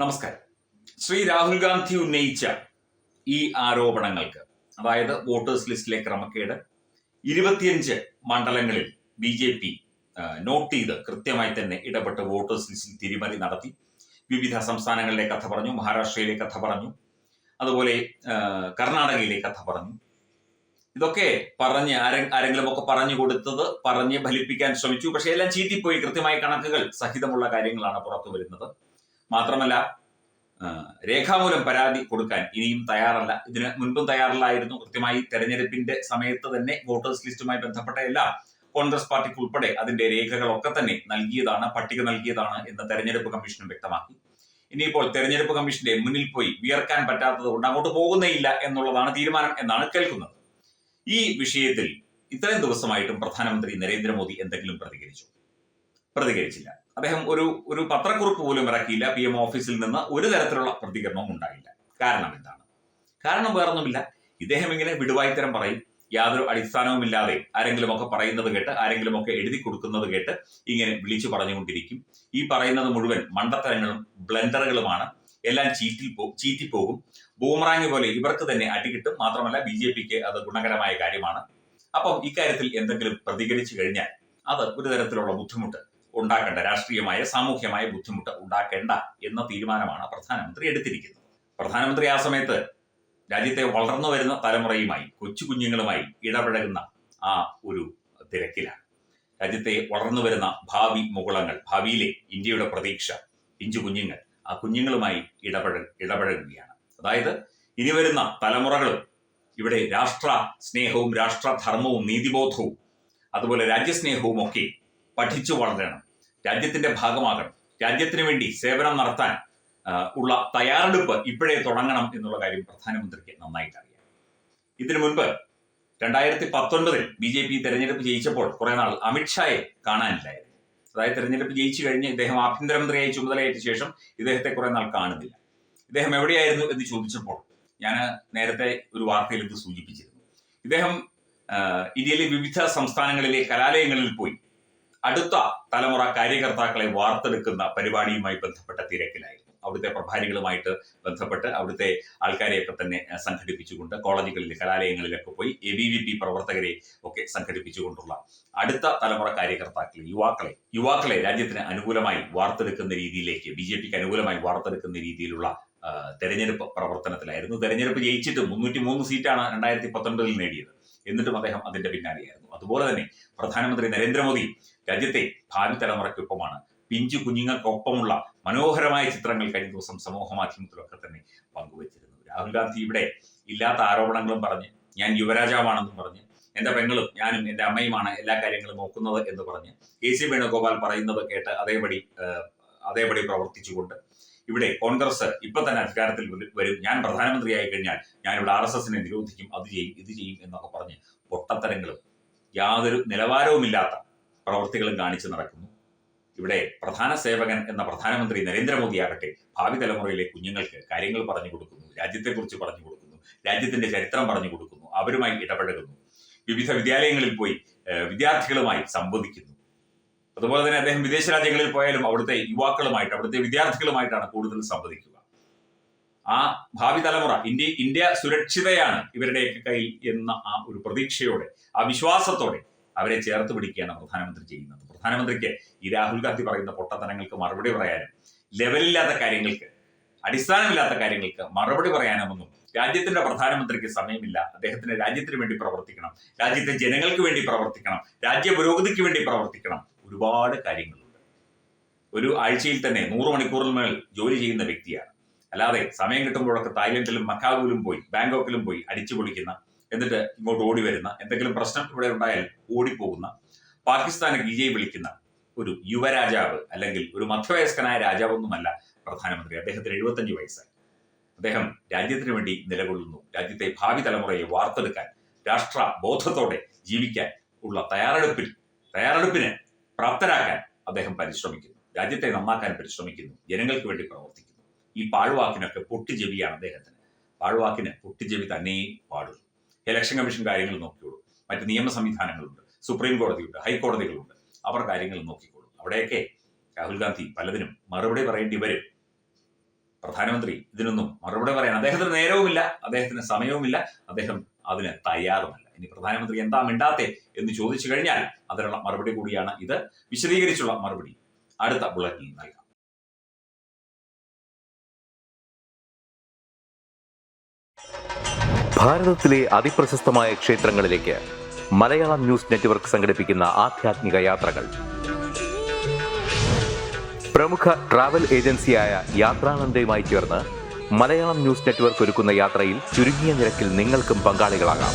നമസ്കാരം. ശ്രീ രാഹുൽ ഗാന്ധി ഉന്നയിച്ച ഈ ആരോപണങ്ങൾക്ക് അതായത് വോട്ടേഴ്സ് ലിസ്റ്റിലെ ക്രമക്കേട് ഇരുപത്തിയഞ്ച് മണ്ഡലങ്ങളിൽ ബി ജെ പി നോട്ട് ചെയ്ത് കൃത്യമായി തന്നെ ഇടപെട്ട് വോട്ടേഴ്സ് ലിസ്റ്റിൽ തിരിമറി നടത്തി. വിവിധ സംസ്ഥാനങ്ങളിലെ കഥ പറഞ്ഞു മഹാരാഷ്ട്രയിലെ കഥ പറഞ്ഞു അതുപോലെ കർണാടകയിലെ കഥ പറഞ്ഞു. ഇതൊക്കെ പറഞ്ഞ് ആരെ ആരെങ്കിലും ഒക്കെ പറഞ്ഞു കൊടുത്തത് പറഞ്ഞ് ഫലിപ്പിക്കാൻ ശ്രമിച്ചു. പക്ഷെ എല്ലാം ചീറ്റിപ്പോയി. കൃത്യമായ കണക്കുകൾ സഹിതമുള്ള കാര്യങ്ങളാണ് പുറത്തു വരുന്നത്. മാത്രമല്ല രേഖാമൂലം പരാതി കൊടുക്കാൻ ഇനിയും തയ്യാറല്ല. ഇതിന് മുൻപും തയ്യാറല്ലായിരുന്നു. കൃത്യമായി തെരഞ്ഞെടുപ്പിന്റെ സമയത്ത് തന്നെ വോട്ടേഴ്സ് ലിസ്റ്റുമായി ബന്ധപ്പെട്ട എല്ലാം കോൺഗ്രസ് പാർട്ടിക്ക് ഉൾപ്പെടെ അതിന്റെ രേഖകളൊക്കെ തന്നെ നൽകിയതാണ് പട്ടിക നൽകിയതാണ് എന്ന് തെരഞ്ഞെടുപ്പ് കമ്മീഷനും വ്യക്തമാക്കി. ഇനിയിപ്പോൾ തെരഞ്ഞെടുപ്പ് കമ്മീഷന്റെ മുന്നിൽ പോയി വിയർക്കാൻ പറ്റാത്തത് കൊണ്ട് അങ്ങോട്ട് പോകുന്നേയില്ല എന്നുള്ളതാണ് തീരുമാനം എന്നാണ് കേൾക്കുന്നത്. ഈ വിഷയത്തിൽ ഇത്രയും ദിവസമായിട്ടും പ്രധാനമന്ത്രി നരേന്ദ്രമോദി എന്തെങ്കിലും പ്രതികരിച്ചു? പ്രതികരിച്ചില്ല. അദ്ദേഹം ഒരു ഒരു പത്രക്കുറിപ്പ് പോലും ഇറക്കിയില്ല. പി എം ഓഫീസിൽ നിന്ന് ഒരു തരത്തിലുള്ള പ്രതികരണവും ഉണ്ടായില്ല. കാരണം എന്താണ്? കാരണം വേറൊന്നുമില്ല. ഇദ്ദേഹം ഇങ്ങനെ വിടുവായിത്തരം പറയും. യാതൊരു അടിസ്ഥാനവുമില്ലാതെ ആരെങ്കിലും ഒക്കെ പറയുന്നത് കേട്ട് ആരെങ്കിലും ഒക്കെ എഴുതി കൊടുക്കുന്നത് കേട്ട് ഇങ്ങനെ വിളിച്ചു പറഞ്ഞുകൊണ്ടിരിക്കും. ഈ പറയുന്നത് മുഴുവൻ മണ്ടത്തരങ്ങളും ബ്ലണ്ടറുകളുമാണ് എല്ലാം ചീറ്റിൽ പോ ചീറ്റിപ്പോകും ബൂമറാങ് പോലെ ഇവർക്ക് തന്നെ അടികിട്ടും. മാത്രമല്ല ബി ജെ പിക്ക് അത് ഗുണകരമായ കാര്യമാണ്. അപ്പം ഇക്കാര്യത്തിൽ എന്തെങ്കിലും പ്രതികരിച്ചു കഴിഞ്ഞാൽ അത് ഒരു തരത്തിലുള്ള ബുദ്ധിമുട്ട് ഉണ്ടാക്കേണ്ട രാഷ്ട്രീയമായ സാമൂഹ്യമായ ബുദ്ധിമുട്ട് ഉണ്ടാക്കേണ്ട എന്ന തീരുമാനമാണ് പ്രധാനമന്ത്രി എടുത്തിരിക്കുന്നത്. പ്രധാനമന്ത്രി ആ സമയത്ത് രാജ്യത്തെ വളർന്നു വരുന്ന തലമുറയുമായി കൊച്ചു കുഞ്ഞുങ്ങളുമായി ഇടപഴകുന്ന ആ ഒരു തിരക്കിലാണ്. രാജ്യത്തെ വളർന്നു വരുന്ന ഭാവി മുകുളങ്ങൾ ഭാവിയിലെ ഇന്ത്യയുടെ പ്രതീക്ഷ പിഞ്ചു കുഞ്ഞുങ്ങൾ ആ കുഞ്ഞുങ്ങളുമായി ഇടപഴ ഇടപഴകുകയാണ്. അതായത് ഇനി വരുന്ന തലമുറകളും ഇവിടെ രാഷ്ട്ര സ്നേഹവും രാഷ്ട്രധർമ്മവും നീതിബോധവും അതുപോലെ രാജ്യസ്നേഹവും ഒക്കെ പഠിച്ചു വളരണം. രാജ്യത്തിന്റെ ഭാഗമാകണം. രാജ്യത്തിന് വേണ്ടി സേവനം നടത്താൻ ഉള്ള തയ്യാറെടുപ്പ് ഇപ്പോഴേ തുടങ്ങണം എന്നുള്ള കാര്യം പ്രധാനമന്ത്രിക്ക് നന്നായിട്ട് അറിയാം. ഇതിനു മുൻപ് രണ്ടായിരത്തി പത്തൊൻപതിൽ ബി ജെ പി തെരഞ്ഞെടുപ്പ് ജയിച്ചപ്പോൾ കുറെ നാൾ അമിത്ഷായെ കാണാനില്ലായിരുന്നു. അതായത് തെരഞ്ഞെടുപ്പ് ജയിച്ചു കഴിഞ്ഞ് ഇദ്ദേഹം ആഭ്യന്തരമന്ത്രിയായി ചുമതലയേറ്റ ശേഷം ഇദ്ദേഹത്തെ കുറെ നാൾ കാണുന്നില്ല. ഇദ്ദേഹം എവിടെയായിരുന്നു എന്ന് ചോദിച്ചപ്പോൾ ഞാൻ നേരത്തെ ഒരു വാർത്തയിൽ ഇത് സൂചിപ്പിച്ചിരുന്നു. ഇദ്ദേഹം ഇന്ത്യയിലെ വിവിധ സംസ്ഥാനങ്ങളിലെ കലാലയങ്ങളിൽ പോയി അടുത്ത തലമുറ കാര്യകർത്താക്കളെ വാർത്തെടുക്കുന്ന പരിപാടിയുമായി ബന്ധപ്പെട്ട തിരക്കിലായിരുന്നു. അവിടുത്തെ പ്രഭാരികളുമായിട്ട് ബന്ധപ്പെട്ട് അവിടുത്തെ ആൾക്കാരെയൊക്കെ തന്നെ സംഘടിപ്പിച്ചുകൊണ്ട് കോളേജുകളിൽ കലാലയങ്ങളിലൊക്കെ പോയി എ ബി വി പി പ്രവർത്തകരെ ഒക്കെ സംഘടിപ്പിച്ചുകൊണ്ടുള്ള അടുത്ത തലമുറ കാര്യകർത്താക്കളെ യുവാക്കളെ യുവാക്കളെ രാജ്യത്തിന് അനുകൂലമായി വാർത്തെടുക്കുന്ന രീതിയിലേക്ക് ബി ജെ പിക്ക് അനുകൂലമായി വാർത്തെടുക്കുന്ന രീതിയിലുള്ള തെരഞ്ഞെടുപ്പ് പ്രവർത്തനത്തിലായിരുന്നു. തെരഞ്ഞെടുപ്പ് ജയിച്ചിട്ട് മുന്നൂറ്റി മൂന്ന് സീറ്റാണ് രണ്ടായിരത്തി പത്തൊൻപതിൽ നേടിയത്. എന്നിട്ടും അദ്ദേഹം അതിന്റെ പിന്നാലെയായിരുന്നു. അതുപോലെ തന്നെ പ്രധാനമന്ത്രി നരേന്ദ്രമോദി രാജ്യത്തെ ഭാവി തലമുറയ്ക്കൊപ്പമാണ്. പിഞ്ചു കുഞ്ഞുങ്ങൾക്കൊപ്പമുള്ള മനോഹരമായ ചിത്രങ്ങൾ കഴിഞ്ഞ ദിവസം സമൂഹ മാധ്യമത്തിലൊക്കെ തന്നെ പങ്കുവച്ചിരുന്നു. രാഹുൽ ഗാന്ധി ഇവിടെ ഇല്ലാത്ത ആരോപണങ്ങളും പറഞ്ഞ് ഞാൻ യുവരാജാവാണെന്നും പറഞ്ഞ് എന്റെ പെങ്ങളും ഞാനും എന്റെ അമ്മയുമാണ് എല്ലാ കാര്യങ്ങളും നോക്കുന്നത് എന്ന് പറഞ്ഞ് കെ സി വേണുഗോപാൽ പറയുന്നത് കേട്ട് അതേപടി അതേപടി പ്രവർത്തിച്ചുകൊണ്ട് ഇവിടെ കോൺഗ്രസ് ഇപ്പൊ തന്നെ അധികാരത്തിൽ വരും- ഞാൻ പ്രധാനമന്ത്രിയായി കഴിഞ്ഞാൽ ഞാൻ ഇവിടെ ആർ എസ് എസിനെ നിരോധിക്കും അത് ചെയ്യും ഇത് ചെയ്യും എന്നൊക്കെ പറഞ്ഞ് പൊട്ടത്തരങ്ങളും യാതൊരു നിലവാരവുമില്ലാത്ത പ്രവൃത്തികളും കാണിച്ചു നടക്കുന്നു. ഇവിടെ പ്രധാന സേവകൻ എന്ന പ്രധാനമന്ത്രി നരേന്ദ്രമോദി ആകട്ടെ ഭാവി തലമുറയിലെ കുഞ്ഞുങ്ങൾക്ക് കാര്യങ്ങൾ പറഞ്ഞു കൊടുക്കുന്നു രാജ്യത്തെക്കുറിച്ച് പറഞ്ഞു കൊടുക്കുന്നു രാജ്യത്തിന്റെ ചരിത്രം പറഞ്ഞു കൊടുക്കുന്നു അവരുമായി ഇടപഴകുന്നു. വിവിധ വിദ്യാലയങ്ങളിൽ പോയി വിദ്യാർത്ഥികളുമായി സംവദിക്കുന്നു. അതുപോലെ തന്നെ അദ്ദേഹം വിദേശ രാജ്യങ്ങളിൽ പോയാലും അവിടുത്തെ യുവാക്കളുമായിട്ട് അവിടുത്തെ വിദ്യാർത്ഥികളുമായിട്ടാണ് കൂടുതൽ സംവദിക്കുക. ആ ഭാവി തലമുറ ഇന്ത്യ ഇന്ത്യ സുരക്ഷിതയാണ് ഇവരുടെയൊക്കെ കയ്യിൽ എന്ന ആ ഒരു പ്രതീക്ഷയോടെ ആ വിശ്വാസത്തോടെ അവരെ ചേർത്ത് പിടിക്കുകയാണ് പ്രധാനമന്ത്രി ചെയ്യുന്നത്. പ്രധാനമന്ത്രിക്ക് ഈ രാഹുൽ ഗാന്ധി പറയുന്ന പൊട്ടത്തരങ്ങൾക്ക് മറുപടി പറയാനും ലെവലില്ലാത്ത കാര്യങ്ങൾക്ക് അടിസ്ഥാനമില്ലാത്ത കാര്യങ്ങൾക്ക് മറുപടി പറയാനുമൊന്നും രാജ്യത്തിന്റെ പ്രധാനമന്ത്രിക്ക് സമയമില്ല. അദ്ദേഹത്തിന് രാജ്യത്തിന് വേണ്ടി പ്രവർത്തിക്കണം. രാജ്യത്തെ ജനങ്ങൾക്ക് വേണ്ടി പ്രവർത്തിക്കണം. രാജ്യ പുരോഗതിക്ക് വേണ്ടി പ്രവർത്തിക്കണം. ഒരുപാട് കാര്യങ്ങളുണ്ട്. ഒരു ആഴ്ചയിൽ തന്നെ നൂറ് മണിക്കൂറിൽ മേൽ ജോലി ചെയ്യുന്ന വ്യക്തിയാണ്. അല്ലാതെ സമയം കിട്ടുമ്പോഴൊക്കെ തായ്ലൻഡിലും മക്കാവുവിലും പോയി ബാങ്കോക്കിലും പോയി അടിച്ചു പൊളിക്കുന്ന എന്നിട്ട് ഇങ്ങോട്ട് ഓടി വരുന്ന എന്തെങ്കിലും പ്രശ്നം ഇവിടെ ഉണ്ടായാൽ ഓടിപ്പോകുന്ന പാകിസ്ഥാനെ വിജയ് വിളിക്കുന്ന ഒരു യുവരാജാവ് അല്ലെങ്കിൽ ഒരു മധ്യവയസ്കനായ രാജാവൊന്നുമല്ല പ്രധാനമന്ത്രി. അദ്ദേഹത്തിന് എഴുപത്തഞ്ച് വയസ്സായി. അദ്ദേഹം രാജ്യത്തിന് വേണ്ടി നിലകൊള്ളുന്നു. രാജ്യത്തെ ഭാവി തലമുറയെ വാർത്തെടുക്കാൻ രാഷ്ട്ര ബോധത്തോടെ ജീവിക്കാൻ ഉള്ള തയ്യാറെടുപ്പിൽ തയ്യാറെടുപ്പിന് പ്രാപ്തരാക്കാൻ അദ്ദേഹം പരിശ്രമിക്കുന്നു. രാജ്യത്തെ നന്നാക്കാൻ പരിശ്രമിക്കുന്നു. ജനങ്ങൾക്ക് വേണ്ടി പ്രവർത്തിക്കുന്നു. ഈ പാഴ്വാക്കിനൊക്കെ പൊട്ടിജെവിയാണ് അദ്ദേഹത്തിന്. പാഴ്വാക്കിന് പൊട്ടിജെവി തന്നെ പാടുള്ളൂ. ഇലക്ഷൻ കമ്മീഷൻ കാര്യങ്ങൾ നോക്കിയോളൂ മറ്റ് നിയമ സംവിധാനങ്ങളുണ്ട്. സുപ്രീം കോടതിയുണ്ട് ഹൈക്കോടതികളുണ്ട്. അവർ കാര്യങ്ങൾ നോക്കിക്കോളും. അവിടെയൊക്കെ രാഹുൽ ഗാന്ധി പലതിനും മറുപടി പറയേണ്ടി വരും. പ്രധാനമന്ത്രി ഇതിനൊന്നും മറുപടി പറയാൻ അദ്ദേഹത്തിന് നേരവുമില്ല. അദ്ദേഹത്തിന് സമയവുമില്ല. അദ്ദേഹം അതിന് തയ്യാറുമല്ല. ഇനി പ്രധാനമന്ത്രി എന്താ മിണ്ടാത്തെ എന്ന് ചോദിച്ചു കഴിഞ്ഞാൽ അതിനുള്ള മറുപടി കൂടിയാണ് ഇത്. വിശദീകരിച്ചുള്ള മറുപടി അടുത്ത ബുള്ളറ്റിൽ നൽകാം. ഭാരതത്തിലെ അതിപ്രശസ്തമായ ക്ഷേത്രങ്ങളിലേക്ക് മലയാളം ന്യൂസ് നെറ്റ്വർക്ക് സംഘടിപ്പിക്കുന്ന ആധ്യാത്മിക യാത്രകൾ. പ്രമുഖ ട്രാവൽ ഏജൻസിയായ യാത്രാനന്ദയുമായി ചേർന്ന് മലയാളം ന്യൂസ് നെറ്റ്വർക്ക് ഒരുക്കുന്ന യാത്രയിൽ ചുരുങ്ങിയ നിരക്കിൽ നിങ്ങൾക്കും പങ്കാളികളാകാം.